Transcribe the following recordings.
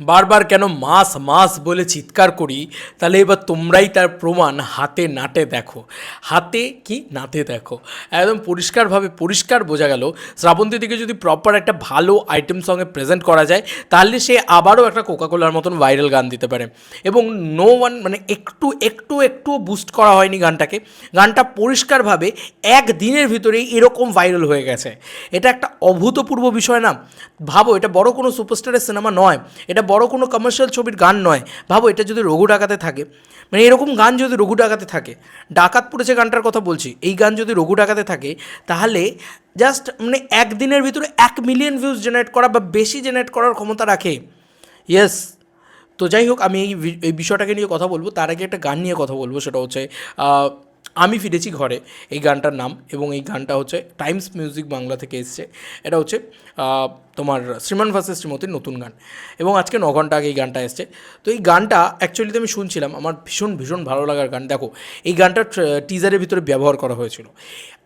বারবার কেন মাস মাস বলে চিৎকার করি, তাহলে এবার তোমরাই তার প্রমাণ হাতে নাটে দেখো। হাতে কি নাতে দেখো? একদম পরিষ্কারভাবে পরিষ্কার বোঝা গেল। শ্রাবন্তীদিকে যদি প্রপার একটা ভালো আইটেম সঙ্গে প্রেজেন্ট করা যায়, তাহলে সে আবারও একটা কোকাকোলার মতন ভাইরাল গান দিতে পারে। এবং নো ওয়ান মানে একটু একটু একটু বুস্ট করা হয়নি গানটাকে। গানটা পরিষ্কারভাবে এক দিনের ভিতরেই এরকম ভাইরাল হয়ে গেছে। এটা একটা অভূতপূর্ব বিষয় না। ভাবো, এটা বড় কোনো সুপারস্টারের সিনেমা নয়। এটা বড় কোনো কমার্শিয়াল ছবির গান নয়। ভাবো, এটা যদি রঘু ডাকাতে থাকে। মানে এরকম গান যদি রঘু ডাকাতে থাকে, ডাকাত পড়েছে গানটার কথা বলছি, এই গান যদি রঘু ডাকাতে থাকে, তাহলে জাস্ট মানে একদিনের ভিতরে এক মিলিয়ন ভিউজ জেনারেট করা বা বেশি জেনারেট করার ক্ষমতা রাখে। ইয়েস তো যাই হোক, আমি এই বিষয়টাকে নিয়ে কথা বলব। তার আগে একটা গান নিয়ে কথা বলব, সেটা হচ্ছে আমি ফিরেছি ঘরে। এই গানটার নাম এবং এই গানটা হচ্ছে টাইমস মিউজিক বাংলা থেকে এসছে। এটা হচ্ছে তোমার শ্রীমান ভার্সেস শ্রীমতির নতুন গান। এবং আজকে ন ঘণ্টা আগে এই গানটা এসছে। তো এই গানটা অ্যাকচুয়ালিতে আমি শুনছিলাম, আমার ভীষণ ভীষণ ভালো লাগার গান। দেখো, এই গানটা টিজারের ভিতরে ব্যবহার করা হয়েছিল।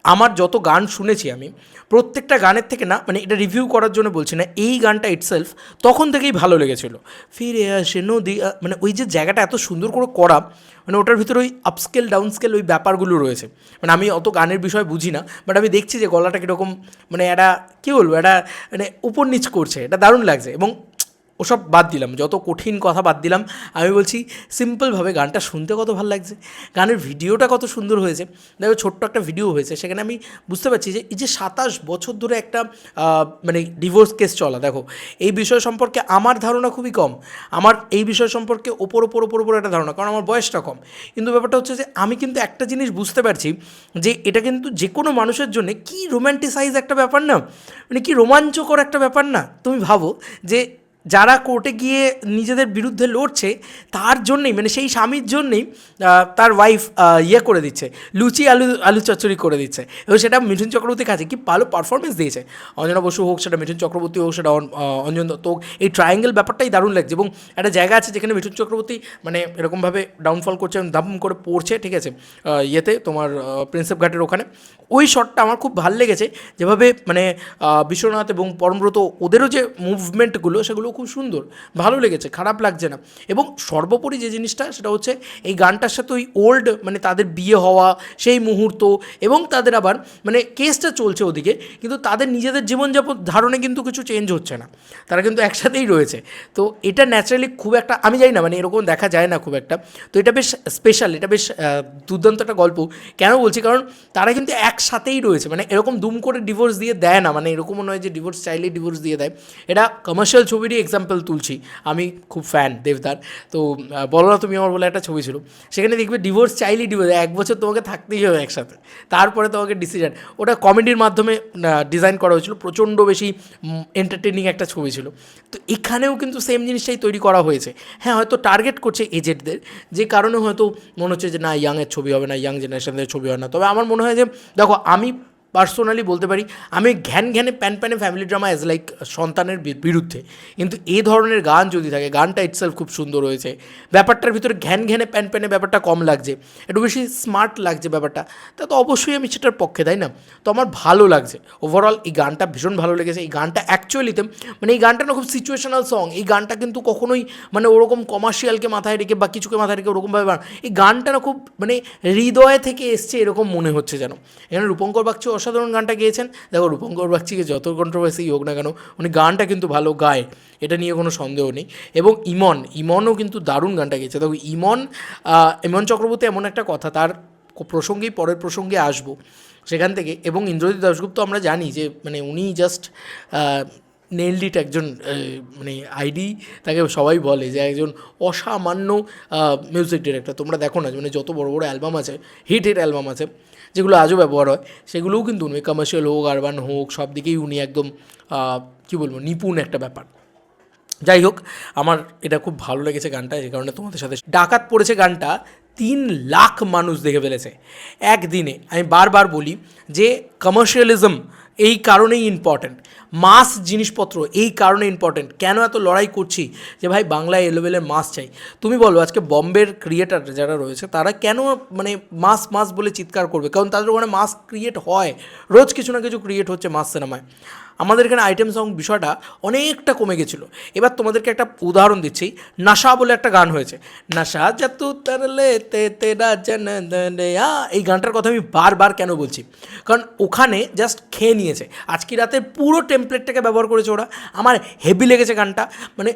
আমার যত গান শুনেছি আমি, প্রত্যেকটা গানের থেকে না মানে এটা রিভিউ করার জন্য বলছি না, এই গানটা ইটসেলফ তখন থেকেই ভালো লেগেছিল। ফিরে আসে নদী মানে ওই যে জায়গাটা এত সুন্দর করে করা মানে ওটার ভিতরে ওই আপস্কেল ডাউনস্কেল ওই ব্যাপারগুলো রয়েছে। মানে আমি অত গানের বিষয় বুঝি না বাট আমি দেখছি যে গলাটা কীরকম মানে একটা, কী বলব এটা মানে উপর নিচ করছে, এটা দারুণ লাগছে। এবং ওসব বাদ দিলাম, যত কঠিন কথা বাদ দিলাম, আমি বলছি সিম্পলভাবে গানটা শুনতে কত ভালো লাগছে। গানের ভিডিওটা কত সুন্দর হয়েছে। দেখো ছোট্ট একটা ভিডিও হয়েছে, সেখানে আমি বুঝতে পারছি যে এই যে সাতাশ বছর ধরে একটা মানে ডিভোর্স কেস চলা, দেখো, এই বিষয় সম্পর্কে আমার ধারণা খুবই কম। আমার এই বিষয় সম্পর্কে ওপর ওপর ওপর ওপর একটা ধারণা, কারণ আমার বয়সটা কম। কিন্তু ব্যাপারটা হচ্ছে যে আমি কিন্তু একটা জিনিস বুঝতে পারছি যে এটা কিন্তু যে কোনো মানুষের জন্য কি রোম্যান্টিসাইজ একটা ব্যাপার না? মানে কি রোমাঞ্চকর একটা ব্যাপার না? তুমি ভাবো যে যারা কোর্টে গিয়ে নিজেদের বিরুদ্ধে লড়ছে, তার জন্যেই মানে সেই স্বামীর জন্যেই তার ওয়াইফ ইয়ে করে দিচ্ছে, লুচি আলু আলু চচ্চড়ি করে দিচ্ছে। এবং সেটা মিঠুন চক্রবর্তীর কাছে কি ভালো পারফরমেন্স দিয়েছে। অঞ্জনা বসু হোক, সেটা মিঠুন চক্রবর্তী হোক, সেটা অঞ্জন দত্ত হোক, এই ট্রায়াঙ্গেল ব্যাপারটাই দারুণ লাগছে। এবং একটা জায়গা আছে যেখানে মিঠুন চক্রবর্তী মানে এরকমভাবে ডাউনফল করছে, এবং দাম করে পড়ছে, ঠিক আছে ইয়েতে, তোমার প্রিন্সেপ ঘাটের ওখানে। ওই শটটা আমার খুব ভালো লেগেছে। যেভাবে মানে বিশ্বনাথ এবং পরমব্রত, ওদেরও যে মুভমেন্টগুলো সেগুলো খুব সুন্দর, ভালো লেগেছে, খারাপ লাগছে না। এবং সর্বোপরি যে জিনিসটা, সেটা হচ্ছে এই গানটার সাথে ওই ওল্ড মানে তাদের বিয়ে হওয়া, সেই মুহূর্ত এবং তাদের আবার মানে কেসটা চলছে ওদিকে, কিন্তু তাদের নিজেদের জীবনযাপন ধারণে কিন্তু কিছু চেঞ্জ হচ্ছে না। তারা কিন্তু একসাথেই রয়েছে। তো এটা ন্যাচারালি খুব একটা, আমি জানি না মানে এরকম দেখা যায় না খুব একটা। তো এটা বেশ স্পেশাল এটা বেশ দুর্দান্ত একটা গল্প। কেন বলছি? কারণ তারা কিন্তু একসাথেই রয়েছে মানে এরকম দুম করে ডিভোর্স দিয়ে দেয় না মানে এরকমও নয় যে ডিভোর্স চাইলেই ডিভোর্স দিয়ে দেয়। এটা কমার্শিয়াল ছবিরই এক্সাম্পল তুলছি। আমি খুব ফ্যান দেবদার। তো বলো না তুমি আমার বলে একটা ছবি ছিল। সেখানে দেখবে ডিভোর্স চাইলেই ডিভোর্স এক বছর তোমাকে থাকতেই হবে একসাথে। তারপরে তোমাকে ডিসিশন ওটা কমেডির মাধ্যমে ডিজাইন করা হয়েছিল। প্রচণ্ড বেশি এন্টারটেনিং একটা ছবি ছিল। তো এখানেও কিন্তু সেম জিনিসটাই তৈরি করা হয়েছে। হ্যাঁ হয়তো টার্গেট করছে এজেডদের যে কারণে হয়তো মনে হচ্ছে যে, না ইয়াংয়ের ছবি হবে না ইয়াং জেনারেশনদের ছবি হয় না। তবে আমার মনে হয় যে, দেখো, আমি পার্সোনালি বলতে পারি, আমি ঘ্যান ঘ্যানে, প্যান প্যানে ফ্যামিলি ড্রামা অ্যাজ লাইক সন্তানের বিরুদ্ধে। কিন্তু এ ধরনের গান যদি থাকে, গানটা ইটসেলফ খুব সুন্দর হয়েছে। ব্যাপারটার ভিতরে ঘ্যান ঘ্যানে, প্যান প্যানে ব্যাপারটা কম লাগছে। একটু বেশি স্মার্ট লাগছে ব্যাপারটা। তা তো অবশ্যই আমি সেটার পক্ষে, তাই না? তো আমার ভালো লাগছে। ওভারঅল এই গানটা ভীষণ ভালো লেগেছে। এই গানটা অ্যাকচুয়ালিতে মানে এই গানটা না খুব সিচুয়েশনাল সং এই গানটা কিন্তু কখনোই মানে ওরকম কমার্শিয়ালকে মাথায় রেখে বা কিছুকে মাথায় রেখে ওরকমভাবে এই গানটা না খুব মানে হৃদয় থেকে এসছে এরকম মনে হচ্ছে যেন। এখানে রূপঙ্কর বাগচি অসাধারণ গানটা গেয়েছেন। দেখো রূপঙ্কর বাগচিকে যত কন্ট্রোভার্সি হোক না কেন, উনি গানটা কিন্তু ভালো গায়, এটা নিয়ে কোনো সন্দেহ নেই। এবং ইমন, ইমনও কিন্তু দারুণ গানটা গেয়েছে। দেখো, ইমন ইমন চক্রবর্তী এমন একটা কথা, তার প্রসঙ্গেই পরের প্রসঙ্গে আসব সেখান থেকে। এবং ইন্দ্রজিৎ দাশগুপ্ত আমরা জানি যে মানে উনি জাস্ট নেলডিট একজন মানে আইডি তাকে সবাই বলে যে একজন অসামান্য মিউজিক ডিরেক্টর তোমরা দেখো না মানে যত বড় বড় অ্যালবাম আছে হিট হিট অ্যালবাম আছে, যেগুলো আজও ব্যবহার হয়, সেগুলোও কিন্তু উনি কমার্শিয়াল হোক আরবান হোক, সব দিকেই উনি একদম কী বলব, নিপুণ একটা ব্যাপার। যাই হোক, আমার এটা খুব ভালো লেগেছে গানটা যে কারণে তোমাদের সাথে ডাকাত পড়েছে গানটা, তিন লাখ মানুষ দেখে ফেলেছে। একদিনে, আমি বারবার বলি যে কমার্শিয়ালিজম এই কারণেই ইম্পর্ট্যান্ট মাস জিনিসপত্র, এই কারণে ইম্পর্ট্যান্ট কেন এত লড়াই করছি? যে ভাই, বাংলায় এলোবেলের মাস চাই। তুমি বলো, আজকে বম্বের ক্রিয়েটার যারা রয়েছে, তারা কেন মানে মাস মাস বলে চিৎকার করবে? কারণ তাদের ওখানে মাস ক্রিয়েট হয়। রোজ কিছু না কিছু ক্রিয়েট হচ্ছে মাস সিনেমায় আমাদের এখানে আইটেম সং বিষয়টা অনেকটা কমে গেছিল। এবার তোমাদেরকে একটা উদাহরণ দিচ্ছি। নাশা বলে একটা গান হয়েছে। নাশা যাতু তারলে তে তেরা এই গানটার কথা আমি বারবার কেন বলছি? কারণ ওখানে জাস্ট খেয়ে নিয়েছে। আজকে রাতে পুরো টেমপ্লেটটাকে ব্যবহার করেছে ওরা। আমার হেভি লেগেছে গানটা। মানে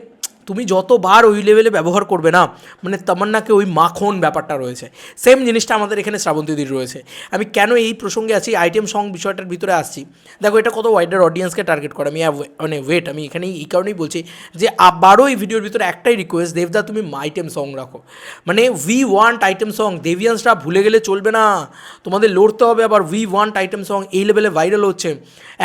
তুমি যতবার ওই লেভেলে ব্যবহার করবে না মানে তামান্নাকে ওই মাখন ব্যাপারটা রয়েছে। সেম জিনিসটা আমাদের এখানে শ্রাবন্তীদির রয়েছে। আমি কেন এই প্রসঙ্গে আছি আইটেম সং বিষয়টার ভিতরে আসছি। দেখো, এটা কত ওয়াইডার অডিয়েন্সকে টার্গেট করে। আমি মানে ওয়েট আমি এখানেই, এই কারণেই বলছি যে আবারও এই ভিডিওর ভিতরে একটাই রিকোয়েস্ট দেবদা তুমি আইটেম সং রাখো। মানে উই ওয়ান্ট আইটেম সং দেভিয়ান্সরা ভুলে গেলে চলবে না। তোমাদের লড়তে হবে আবার উই ওয়ান্ট আইটেম সং এই লেভেলে ভাইরাল হচ্ছে।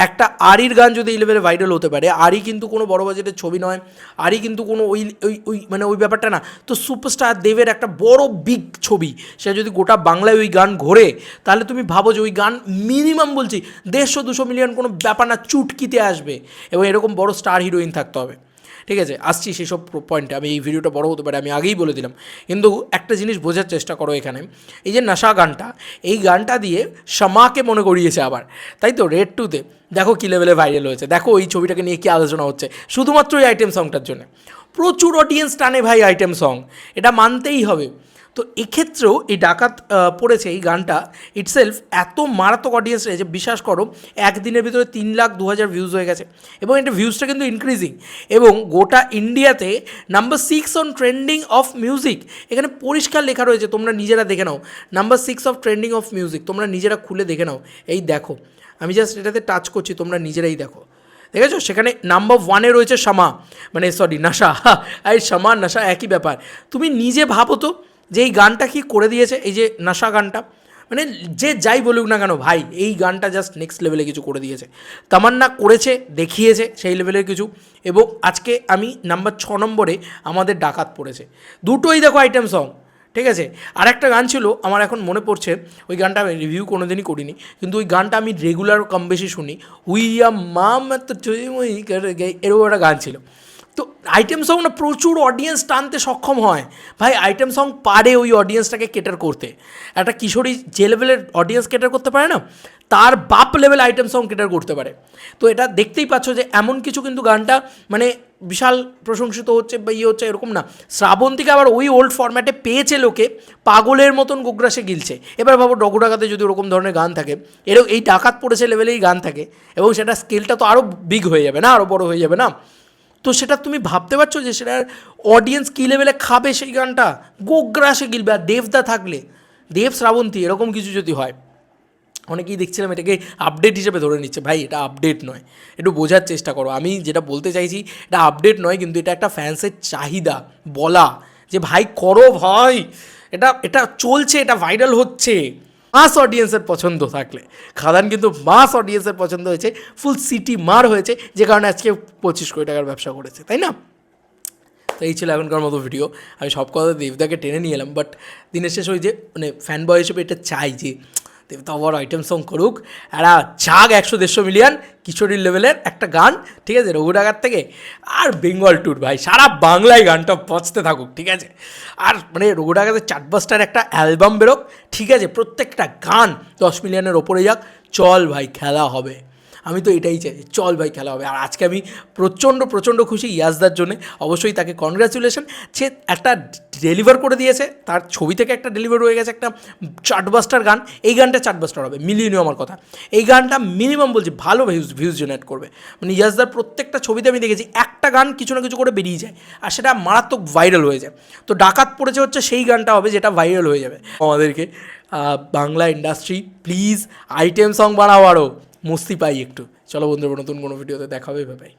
একটা আরির গান যদি এই লেভেলে ভাইরাল হতে পারে, আরি কিন্তু কোনো বড় বাজেটের ছবি নয়। আরি কিন্তু কোনো ওই ওই ওই মানে ওই ব্যাপারটা না। তো সুপারস্টার দেবের একটা বড় বিগ ছবি, সে যদি গোটা বাংলায় ওই গান ঘোরে, তাহলে তুমি ভাবো যে ওই গান মিনিমাম বলছি দেড়শো দুশো মিলিয়ন কোনো ব্যাপার না, চুটকিতে আসবে। এবং এরকম বড় স্টার হিরোইন থাকতে হবে। ঠিক আছে, আসছি সেসব পয়েন্টে আমি এই ভিডিওটা বড় হতে পারে, আমি আগেই বলে দিলাম। কিন্তু একটা জিনিস বোঝার চেষ্টা করো এখানে। এই যে নাশা গানটা, এই গানটা দিয়ে শামাকে মনে করিয়েছে আবার। তাই তো? রেড টুতে দেখো কী লেভেলে ভাইরাল হয়েছে। দেখো এই ছবিটাকে নিয়ে কী আলোচনা হচ্ছে। শুধুমাত্র এই আইটেম সংটার জন্য। প্রচুর অডিয়েন্স টানে ভাই আইটেম সং এটা মানতেই হবে। তো এক্ষেত্রেও এই ডাকাত পড়েছে এই গানটা ইটসেলফ এত মারাত্মক অডিয়েন্স রয়েছে, বিশ্বাস করো, একদিনের ভিতরে তিন লাখ দু হাজার ভিউজ হয়ে গেছে এবং এটা ভিউজটা কিন্তু ইনক্রিজিং এবং গোটা ইন্ডিয়াতে number six on trending of music এখানে পরিষ্কার লেখা রয়েছে, তোমরা নিজেরা দেখে নাও। Number six of trending of music তোমরা নিজেরা খুলে দেখে নাও। এই দেখো, আমি জাস্ট এটাতে টাচ করছি, তোমরা নিজেরাই দেখো। দেখেছ? সেখানে নাম্বার ওয়ানে রয়েছে শামা। মানে সরি নাশা এই শামা নাশা একই ব্যাপার। তুমি নিজে ভাবো তো যে এই গানটা কি করে দিয়েছে, এই যে নাশা গানটা। মানে যে যাই বলুক না কেন, ভাই, এই গানটা জাস্ট নেক্সট লেভেলে কিছু করে দিয়েছে। তামান্না করেছে, দেখিয়েছে সেই লেভেলের কিছু। এবং আজকে আমি নাম্বার ছ নম্বরে আমাদের ডাকাত পড়েছে। দুটোই দেখো আইটেম সং ঠিক আছে? আর একটা গান ছিল, আমার এখন মনে পড়ছে, ওই গানটা আমি রিভিউ কোনো দিনই করিনি, কিন্তু ওই গানটা আমি রেগুলার কম বেশি শুনি। উই উইয়া মাম তো এরকম একটা গান ছিল। তো আইটেম সং না প্রচুর অডিয়েন্স টানতে সক্ষম হয়। ভাই আইটেম সং পারে ওই অডিয়েন্সটাকে কেটার করতে। একটা কিশোরী যে লেভেলের অডিয়েন্স কেটার করতে পারে না, তার বাপ লেভেল আইটেম সং কেটার করতে পারে। তো এটা দেখতেই পাচ্ছ যে এমন কিছু কিন্তু গানটা মানে বিশাল প্রশংসিত হচ্ছে বা ইয়ে হচ্ছে, এরকম না। শ্রাবন্তীকে আবার ওই ওল্ড ফরম্যাটে পেয়েছে লোকে, পাগলের মতন গোগ্রাসে গিলছে। এবার ভাবো ডগু ডাকাতে যদি ওরকম ধরনের গান থাকে এরকম এই ডাকাত পড়েছে লেভেলেই গান থাকে, এবং সেটা স্কেলটা তো আরও বিগ হয়ে যাবে না, আরও বড় হয়ে যাবে না? তো সেটা তুমি ভাবতে পারছ যে সেটার অডিয়েন্স কী লেভেলে খাবে সেই গানটা? গোগ্রাসে গিলবে, আর দেবদা থাকলে। দেব, শ্রাবন্তী, এরকম কিছু যদি হয়। অনেকেই দেখছিলাম এটাকে আপডেট হিসেবে ধরে নিচ্ছে। ভাই, এটা আপডেট নয়। একটু বোঝার চেষ্টা করো। আমি যেটা বলতে চাইছি, এটা আপডেট নয়, কিন্তু এটা একটা ফ্যান্সের চাহিদা, বলা। যে ভাই, করো ভাই। এটা এটা চলছে, এটা ভাইরাল হচ্ছে। মাস অডিয়েন্সের পছন্দ থাকলে। খাদান কিন্তু মাস অডিয়েন্সের পছন্দ হয়েছে। ফুল সিটি মার হয়েছে, যে কারণে আজকে পঁচিশ কোটি টাকার ব্যবসা করেছে, তাই না? তো এই ছিল এখনকার মতো ভিডিও আমি সব কথা দেবদাকে টেনে নিয়ে এলাম বাট দিনের শেষ ওই যে মানে ফ্যান বয় হিসেবে এটা চাই যে দেবদা বাবার আইটেম সং করুক। একটা চাগ একশো দেড়শো মিলিয়ন কিশোরীর লেভেলের একটা গান, ঠিক আছে রঘু ডাকার থেকে। আর বেঙ্গল ট্যুর ভাই, সারা বাংলায় গানটা পচতে থাকুক, ঠিক আছে। আর মানে রঘু ডাকাতের চাটবাস্টার একটা অ্যালবাম বেরোক, ঠিক আছে, প্রত্যেকটা গান দশ মিলিয়নের ওপরে যাক। চল ভাই, খেলা হবে। আমি তো এটাই চাই চল ভাই, খেলা হবে। আর আজকে আমি প্রচণ্ড প্রচণ্ড খুশি ইয়াসদার জন্য। অবশ্যই তাকে কনগ্রাচুলেশন সে একটা ডেলিভার করে দিয়েছে। তার ছবি থেকে একটা ডেলিভার হয়ে গেছে একটা চার্টবাস্টার গান। এই গানটা চার্টবাস্টার হবে মিলিয়ে নিও আমার কথা। এই গানটা মিনিমাম বলছি, ভালো ভিউজ ভিউজ জেনারেট করবে। মানে ইয়াসদার প্রত্যেকটা ছবিতে আমি দেখেছি, একটা গান কিছু না কিছু করে বেরিয়ে যায়। আর সেটা মারাত্মক ভাইরাল হয়ে যায়। তো ডাকাত পড়েছে হচ্ছে সেই গানটা হবে, যেটা ভাইরাল হয়ে যাবে। আমাদেরকে Bangla industry please item song বানাও আরও মস্তি পাই একটু। চলো বন্ধুরা নতুন কোনো ভিডিওতে দেখাবে ভাই